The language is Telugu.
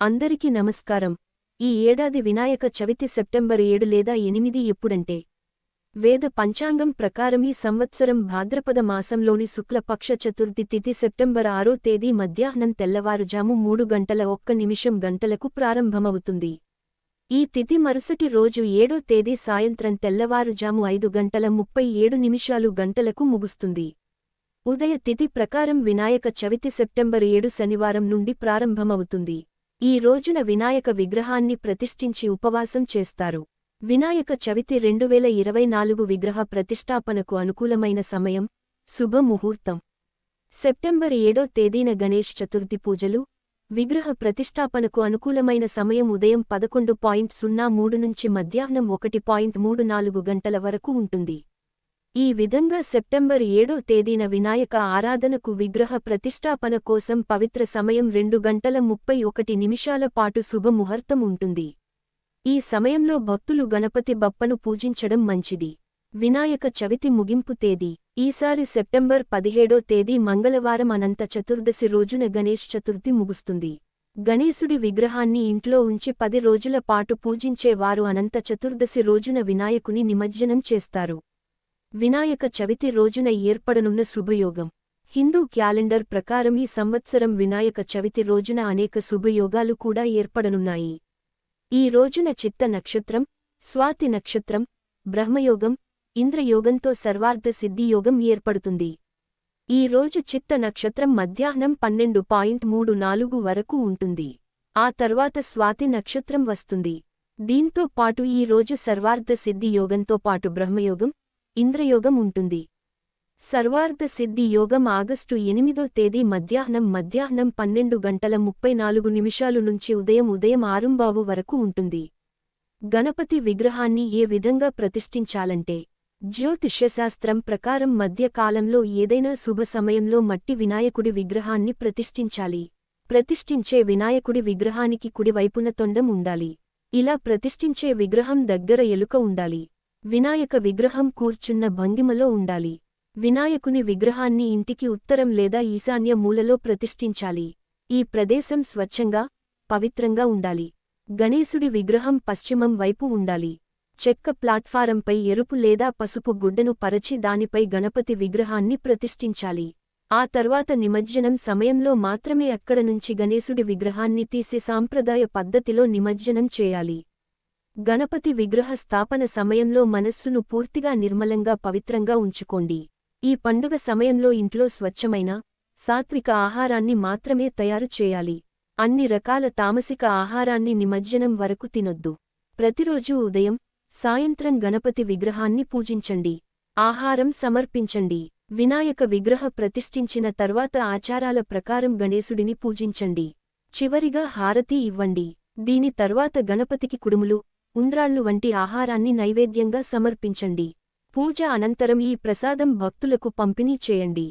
అందరికీ నమస్కారం. ఈ ఏడాది వినాయక చవితి సెప్టెంబర్ ఏడు లేదా ఎనిమిది ఎప్పుడంటే వేద పంచాంగం ప్రకారం ఈ సంవత్సరం భాద్రపద మాసంలోని శుక్లపక్ష చతుర్థి తిథి సెప్టెంబర్ ఆరో తేదీ మధ్యాహ్నం తెల్లవారుజాము మూడు గంటల ఒక్క నిమిషం గంటలకు ప్రారంభమవుతుంది. ఈ తిథి మరుసటి రోజు ఏడో తేదీ సాయంత్రం తెల్లవారుజాము ఐదు గంటల ముప్పై ఏడు నిమిషాలు గంటలకు ముగుస్తుంది. ఉదయ తిథి ప్రకారం వినాయక చవితి సెప్టెంబర్ ఏడు శనివారం నుండి ప్రారంభమవుతుంది. ఈ రోజున వినాయక విగ్రహాన్ని ప్రతిష్ఠించి ఉపవాసం చేస్తారు. వినాయక చవితి రెండువేల ఇరవై నాలుగు విగ్రహ ప్రతిష్టాపనకు అనుకూలమైన సమయం శుభముహూర్తం. సెప్టెంబర్ ఏడో తేదీన గణేష్ చతుర్థి పూజలు. విగ్రహ ప్రతిష్టాపనకు అనుకూలమైన సమయం ఉదయం పదకొండు పాయింట్ సున్నా మూడు నుంచి మధ్యాహ్నం ఒకటి పాయింట్ మూడు నాలుగు గంటల వరకు ఉంటుంది. ఈ విధంగా సెప్టెంబర్ ఏడో తేదీన వినాయక ఆరాధనకు విగ్రహ ప్రతిష్టాపన కోసం పవిత్ర సమయం రెండు గంటల ముప్పై ఒకటి నిమిషాల పాటు శుభముహూర్తం ఉంటుంది. ఈ సమయంలో భక్తులు గణపతి బప్పను పూజించడం మంచిది. వినాయక చవితి ముగింపు తేదీ. ఈసారి సెప్టెంబర్ పదిహేడో తేదీ మంగళవారం అనంత చతుర్దశి రోజున గణేష్ చతుర్థి ముగుస్తుంది. గణేశుడి విగ్రహాన్ని ఇంట్లో ఉంచి పది రోజుల పాటు పూజించే వారు అనంత చతుర్దశి రోజున వినాయకుని నిమజ్జనం చేస్తారు. వినాయక చవితి రోజున ఏర్పడనున్న శుభయోగం. హిందూ క్యాలెండర్ ప్రకారం ఈ సంవత్సరం వినాయక చవితి రోజున అనేక శుభయోగాలు కూడా ఏర్పడనున్నాయి. ఈ రోజున చిత్త నక్షత్రం స్వాతి నక్షత్రం బ్రహ్మయోగం ఇంద్రయోగంతో సర్వార్థ సిద్ధియోగం ఏర్పడుతుంది. ఈ రోజు చిత్త నక్షత్రం మధ్యాహ్నం పన్నెండు పాయింట్ మూడు నాలుగు వరకు ఉంటుంది. ఆ తర్వాత స్వాతి నక్షత్రం వస్తుంది. దీంతో పాటు ఈ రోజు సర్వార్థ సిద్ధియోగంతో పాటు బ్రహ్మయోగం ఇంద్రయోగం ఉంటుంది. సర్వార్థ సిద్ధి యోగం ఆగస్టు ఎనిమిదో తేదీ మధ్యాహ్నం మధ్యాహ్నం పన్నెండు గంటల ముప్పై నాలుగు నిమిషాలు నుంచి ఉదయం ఉదయం ఆరుంబావు వరకు ఉంటుంది. గణపతి విగ్రహాన్ని ఏ విధంగా ప్రతిష్ఠించాలంటే జ్యోతిష్యశాస్త్రం ప్రకారం మధ్యకాలంలో ఏదైనా శుభ సమయంలో మట్టి వినాయకుడి విగ్రహాన్ని ప్రతిష్ఠించాలి. ప్రతిష్ఠించే వినాయకుడి విగ్రహానికి కుడివైపున తొండం ఉండాలి. ఇలా ప్రతిష్ఠించే విగ్రహం దగ్గర ఎలుక ఉండాలి. వినాయక విగ్రహం కూర్చున్న భంగిమలో ఉండాలి. వినాయకుని విగ్రహాన్ని ఇంటికి ఉత్తరం లేదా ఈశాన్య మూలలో ప్రతిష్ఠించాలి. ఈ ప్రదేశం స్వచ్ఛంగా పవిత్రంగా ఉండాలి. గణేశుడి విగ్రహం పశ్చిమం వైపు ఉండాలి. చెక్క ప్లాట్ఫారంపై ఎరుపు లేదా పసుపు గుడ్డను పరచి దానిపై గణపతి విగ్రహాన్ని ప్రతిష్ఠించాలి. ఆ తర్వాత నిమజ్జనం సమయంలో మాత్రమే అక్కడ నుంచి గణేశుడి విగ్రహాన్ని తీసి సాంప్రదాయ పద్ధతిలో నిమజ్జనం చేయాలి. గణపతి విగ్రహ స్థాపన సమయంలో మనస్సును పూర్తిగా నిర్మలంగా పవిత్రంగా ఉంచుకోండి. ఈ పండుగ సమయంలో ఇంట్లో స్వచ్ఛమైన సాత్విక ఆహారాన్ని మాత్రమే తయారు చేయాలి. అన్ని రకాల తామసిక ఆహారాన్ని నిమజ్జనం వరకు తినొద్దు. ప్రతిరోజూ ఉదయం సాయంత్రం గణపతి విగ్రహాన్ని పూజించండి. ఆహారం సమర్పించండి. వినాయక విగ్రహ ప్రతిష్ఠించిన తర్వాత ఆచారాల ప్రకారం గణేశుడిని పూజించండి. చివరిగా హారతి ఇవ్వండి. దీని తర్వాత గణపతికి కుడుములు ఉండ్రాళ్ళు వంటి ఆహారాన్ని నైవేద్యంగా సమర్పించండి. పూజ అనంతరం ఈ ప్రసాదం భక్తులకు పంపిణీ చేయండి.